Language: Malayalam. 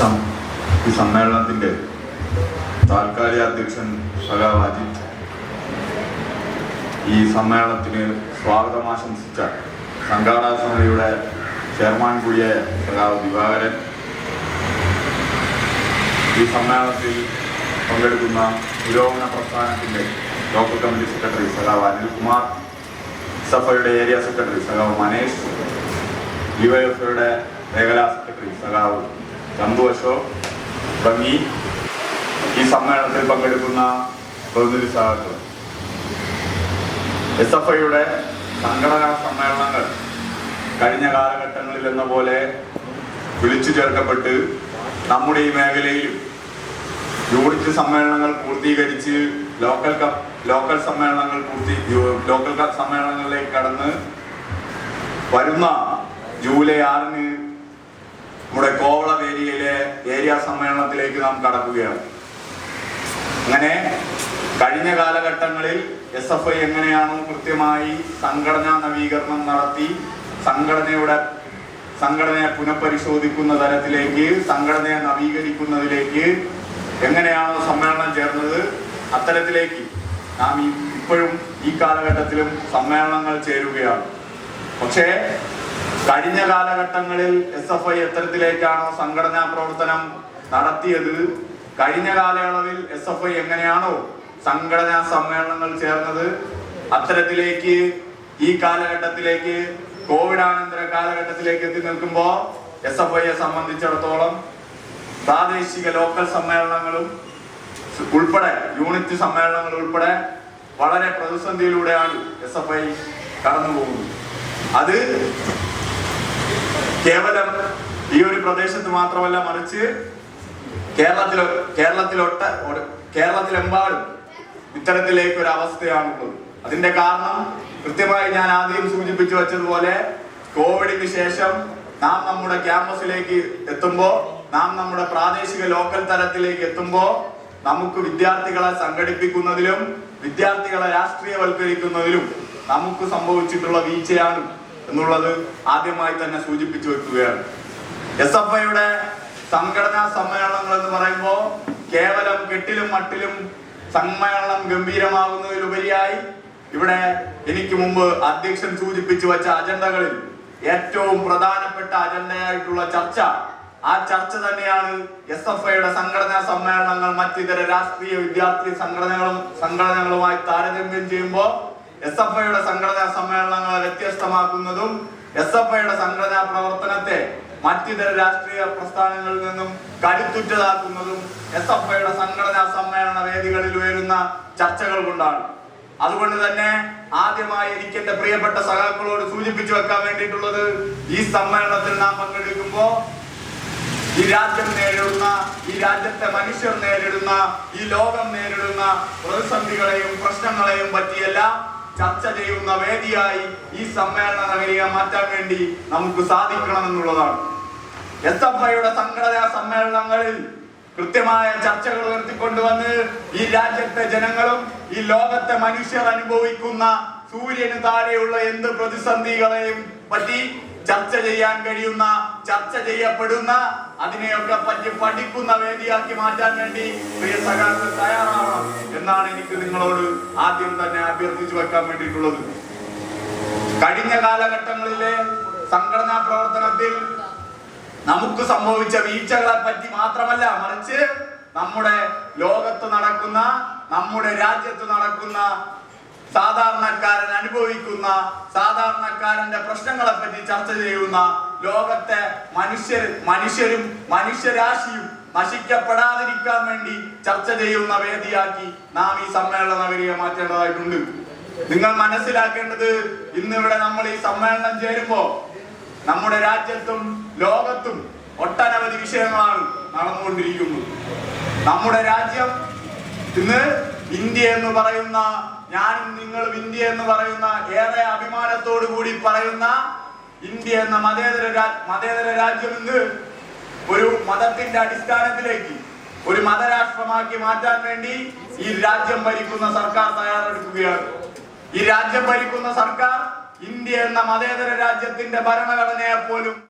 ഈ സമ്മേളനത്തിന്റെ താൽക്കാലിക അധ്യക്ഷൻ സഖാവ് അജിത്. ഈ സമ്മേളനത്തിന് സ്വാഗതം ആശംസിച്ച സംഘാടക സമിതിയുടെ ചെയർമാൻ കൂടിയായ സഖാവ് ദിവാകരൻ. ഈ സമ്മേളനത്തിൽ പങ്കെടുക്കുന്ന പുരോഗമന പ്രസ്ഥാനത്തിന്റെ ലോക്കൽ കമ്മിറ്റി സെക്രട്ടറി സഖാവ് അനിൽകുമാർ സഫയുടെ ഏരിയ സെക്രട്ടറി സഖാവ് മനേഷ് ഡിവൈഎഫ്ഐയുടെ മേഖലാ സെക്രട്ടറി സഖാവ് ചന്തു അശോക് തുടങ്ങി ഈ സമ്മേളനത്തിൽ പങ്കെടുക്കുന്ന പ്രതിനിധി സഹാക്കൾ എസ് എഫ് ഐയുടെ സംഘടനാ സമ്മേളനങ്ങൾ കഴിഞ്ഞ കാലഘട്ടങ്ങളിൽ എന്ന പോലെ വിളിച്ചു ചേർക്കപ്പെട്ട് നമ്മുടെ ഈ മേഖലയിലും യൂണിറ്റ് സമ്മേളനങ്ങൾ പൂർത്തീകരിച്ച് ലോക്കൽ കപ്പ് ലോക്കൽ സമ്മേളനങ്ങൾ പൂർത്തി ലോക്കൽ സമ്മേളനങ്ങളിലേക്ക് കടന്ന് വരുന്ന ജൂലൈ ആറിന് നമ്മുടെ കോവള ഏരിയയിലെ ഏരിയ സമ്മേളനത്തിലേക്ക് നാം കടക്കുകയാണ്. അങ്ങനെ കഴിഞ്ഞ കാലഘട്ടങ്ങളിൽ എസ് എഫ് ഐ എങ്ങനെയാണോ കൃത്യമായി സംഘടനാ നവീകരണം നടത്തി സംഘടനയുടെ സംഘടനയെ പുനഃപരിശോധിക്കുന്ന തരത്തിലേക്ക് സംഘടനയെ നവീകരിക്കുന്നതിലേക്ക് എങ്ങനെയാണോ സമ്മേളനം ചേർന്നത് അത്തരത്തിലേക്ക് നാം ഇപ്പോഴും ഈ കാലഘട്ടത്തിലും സമ്മേളനങ്ങൾ ചേരുകയാണ്. പക്ഷേ കഴിഞ്ഞ കാലഘട്ടങ്ങളിൽ എസ് എഫ് ഐ എത്തരത്തിലേക്കാണോ സംഘടനാ പ്രവർത്തനം നടത്തിയത്. കഴിഞ്ഞ കാലയളവിൽ എസ് എഫ് ഐ എങ്ങനെയാണോ സംഘടനാ സമ്മേളനങ്ങൾ ചേർന്നത് അത്തരത്തിലേക്ക് ഈ കാലഘട്ടത്തിലേക്ക് കോവിഡാനന്തര കാലഘട്ടത്തിലേക്ക് എത്തി നിൽക്കുമ്പോൾ എസ് എഫ് ഐയെ സംബന്ധിച്ചിടത്തോളം പ്രാദേശിക ലോക്കൽ സമ്മേളനങ്ങളും ഉൾപ്പെടെ യൂണിറ്റ് സമ്മേളനങ്ങൾ ഉൾപ്പെടെ വളരെ പ്രതിസന്ധിയിലൂടെയാണ് എസ് എഫ് ഐ കടന്നു പോകുന്നത് അത് കേവലം ഈ ഒരു പ്രദേശത്ത് മാത്രമല്ല മറിച്ച് കേരളത്തിൽ കേരളത്തിലൊട്ട കേരളത്തിലെമ്പാടും ഇത്തരത്തിലേക്ക് ഒരു അവസ്ഥയാണുള്ളത്. അതിന്റെ കാരണം കൃത്യമായി ഞാൻ ആദ്യം സൂചിപ്പിച്ചു വെച്ചതുപോലെ കോവിഡിന് ശേഷം നാം നമ്മുടെ ക്യാമ്പസിലേക്ക് എത്തുമ്പോൾ നാം നമ്മുടെ പ്രാദേശിക ലോക്കൽ തലത്തിലേക്ക് എത്തുമ്പോൾ നമുക്ക് വിദ്യാർത്ഥികളെ സംഘടിപ്പിക്കുന്നതിലും വിദ്യാർത്ഥികളെ രാഷ്ട്രീയവൽക്കരിക്കുന്നതിലും നമുക്ക് സംഭവിച്ചിട്ടുള്ള വീഴ്ചയാണ്. എന്നുള്ളത് ആദ്യമായി തന്നെ സൂചിപ്പിച്ചു വെക്കുകയാണ്. എസ് എഫ് ഐയുടെ സംഘടനാ സമ്മേളനങ്ങൾ എന്ന് പറയുമ്പോൾ കേവലം കെട്ടിലും മട്ടിലും സമ്മേളനം ഗംഭീരമാകുന്നതിലുപരിയായി ഇവിടെ എനിക്ക് മുമ്പ് അധ്യക്ഷൻ സൂചിപ്പിച്ചു വെച്ച അജണ്ടകളിൽ ഏറ്റവും പ്രധാനപ്പെട്ട അജണ്ടയായിട്ടുള്ള ചർച്ച ആ ചർച്ച തന്നെയാണ് എസ് എഫ് ഐയുടെ സംഘടനാ സമ്മേളനങ്ങൾ മറ്റിതര രാഷ്ട്രീയ വിദ്യാർത്ഥി സംഘടനകളും സംഘടനകളുമായി താരതമ്യം ചെയ്യുമ്പോൾ എസ് എഫ് ഐയുടെ സംഘടനാ സമ്മേളനങ്ങളെ വ്യത്യസ്തമാക്കുന്നതും എസ് എഫ് ഐയുടെ സംഘടനാ പ്രവർത്തനത്തെ മറ്റിതര രാഷ്ട്രീയ പ്രസ്ഥാനങ്ങളിൽ നിന്നും കരുത്തുറ്റതാക്കുന്നതും എസ് എഫ് ഐയുടെ സംഘടനാ സമ്മേളന വേദികളിൽ ഉയരുന്ന ചർച്ചകൾ കൊണ്ടാണ്. അതുകൊണ്ട് തന്നെ ആദ്യമായി എനിക്ക് എന്റെ പ്രിയപ്പെട്ട സഖാക്കളോട് സൂചിപ്പിച്ചു വെക്കാൻ വേണ്ടിയിട്ടുള്ളത് ഈ സമ്മേളനത്തിൽ നാം പങ്കെടുക്കുമ്പോ ഈ രാജ്യം നേരിടുന്ന ഈ രാജ്യത്തെ മനുഷ്യർ നേരിടുന്ന ഈ ലോകം നേരിടുന്ന പ്രതിസന്ധികളെയും പ്രശ്നങ്ങളെയും പറ്റിയെല്ലാം ചർച്ച ചെയ്യുന്ന വേദിയായി ഈ സമ്മേളന നഗരിയെ മാറ്റാൻ വേണ്ടി നമുക്ക് സാധിക്കണം എന്നുള്ളതാണ് എസ് എഫ് ഐയുടെ സംഘടനാ സമ്മേളനങ്ങളിൽ കൃത്യമായ ചർച്ചകൾ ഉയർത്തിക്കൊണ്ടുവന്ന് ഈ രാജ്യത്തെ ജനങ്ങളും ഈ ലോകത്തെ മനുഷ്യർ അനുഭവിക്കുന്ന സൂര്യന് താഴെയുള്ള എന്ത് പ്രതിസന്ധികളെയും പറ്റി ചർച്ച ചെയ്യാൻ കഴിയുന്ന ചർച്ച ചെയ്യപ്പെടുന്ന അതിനെയൊക്കെ പറ്റി പഠിക്കുന്ന വേദിയാക്കി മാറ്റാൻ വേണ്ടി പ്രിയ സഖാക്കൾ തയ്യാറാവണം എന്നാണ് എനിക്ക് നിങ്ങളോട് ആദ്യം തന്നെ അഭ്യർത്ഥിച്ചു വെക്കാൻ വേണ്ടിയിട്ടുള്ളത്. കഴിഞ്ഞ കാലഘട്ടങ്ങളിലെ സംഘടനാ പ്രവർത്തനത്തിൽ നമുക്ക് സംഭവിച്ച വീഴ്ചകളെ പറ്റി മാത്രമല്ല മറിച്ച് നമ്മുടെ ലോകത്ത് നടക്കുന്ന നമ്മുടെ രാജ്യത്ത് നടക്കുന്ന സാധാരണക്കാരൻ അനുഭവിക്കുന്ന സാധാരണക്കാരന്റെ പ്രശ്നങ്ങളെ പറ്റി ചർച്ച ചെയ്യുന്ന ലോകത്തെ മനുഷ്യർ മനുഷ്യരും മനുഷ്യരാശിയും നശിക്കപ്പെടാതിരിക്കാൻ വേണ്ടി ചർച്ച ചെയ്യുന്ന വേദിയാക്കി നാം ഈ സമ്മേളന നഗരിയെ മാറ്റേണ്ടതായിട്ടുണ്ട്. നിങ്ങൾ മനസ്സിലാക്കേണ്ടത് ഇന്നിവിടെ നമ്മൾ ഈ സമ്മേളനം ചേരുമ്പോ നമ്മുടെ രാജ്യത്തും ലോകത്തും ഒട്ടനവധി വിഷയങ്ങളാണ് നടന്നുകൊണ്ടിരിക്കുന്നത്. നമ്മുടെ രാജ്യം ഇന്ന് ഇന്ത്യ എന്ന് പറയുന്ന ഞാനും നിങ്ങളും ഇന്ത്യ എന്ന് പറയുന്ന ഏറെ അഭിമാനത്തോടു കൂടി പറയുന്ന ഇന്ത്യ എന്ന മതേതര മതേതര രാജ്യം ഇന്ന് ഒരു മതത്തിന്റെ അടിസ്ഥാനത്തിലേക്ക് ഒരു മതരാഷ്ട്രമാക്കി മാറ്റാൻ വേണ്ടി ഈ രാജ്യം ഭരിക്കുന്ന സർക്കാർ തയ്യാറെടുക്കുകയാണ്. ഈ രാജ്യം ഭരിക്കുന്ന സർക്കാർ ഇന്ത്യ എന്ന മതേതര രാജ്യത്തിന്റെ ഭരണഘടനയെ പോലും